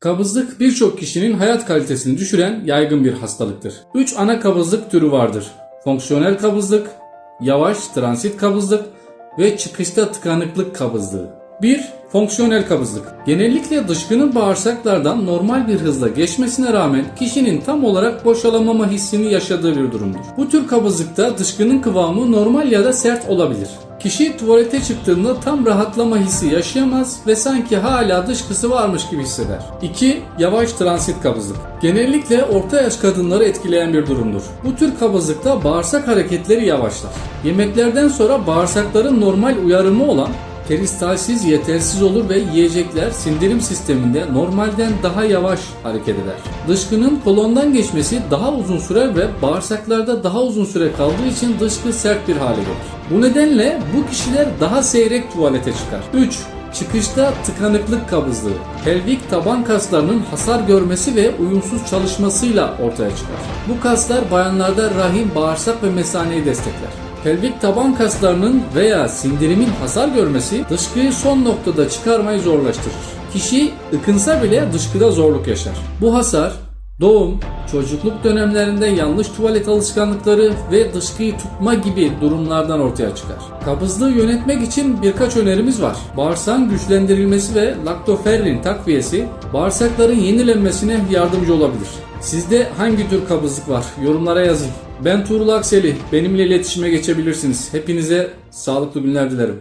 Kabızlık birçok kişinin hayat kalitesini düşüren yaygın bir hastalıktır. 3 ana kabızlık türü vardır. Fonksiyonel kabızlık, yavaş transit kabızlık ve çıkışta tıkanıklık kabızlığı. 1. Fonksiyonel kabızlık. Genellikle dışkının bağırsaklardan normal bir hızla geçmesine rağmen kişinin tam olarak boşalamama hissini yaşadığı bir durumdur. Bu tür kabızlıkta dışkının kıvamı normal ya da sert olabilir. Kişi tuvalete çıktığında tam rahatlama hissi yaşayamaz ve sanki hala dışkısı varmış gibi hisseder. 2. Yavaş transit kabızlık. Genellikle orta yaş kadınları etkileyen bir durumdur. Bu tür kabızlıkta bağırsak hareketleri yavaşlar. Yemeklerden sonra bağırsakların normal uyarımı olan peristalsiz yetersiz olur ve yiyecekler sindirim sisteminde normalden daha yavaş hareket eder. Dışkının kolondan geçmesi daha uzun sürer ve bağırsaklarda daha uzun süre kaldığı için dışkı sert bir hale gelir. Bu nedenle bu kişiler daha seyrek tuvalete çıkar. 3. Çıkışta tıkanıklık kabızlığı. Pelvik taban kaslarının hasar görmesi ve uyumsuz çalışmasıyla ortaya çıkar. Bu kaslar bayanlarda rahim, bağırsak ve mesaneyi destekler. Pelvik taban kaslarının veya sindirimin hasar görmesi dışkıyı son noktada çıkarmayı zorlaştırır. Kişi ıkınsa bile dışkıda zorluk yaşar. Bu hasar doğum, çocukluk dönemlerinde yanlış tuvalet alışkanlıkları ve dışkıyı tutma gibi durumlardan ortaya çıkar. Kabızlığı yönetmek için birkaç önerimiz var. Bağırsağın güçlendirilmesi ve laktoferrin takviyesi bağırsakların yenilenmesine yardımcı olabilir. Sizde hangi tür kabızlık var? Yorumlara yazın. Ben Tuğrul Akseli. Benimle iletişime geçebilirsiniz. Hepinize sağlıklı günler dilerim.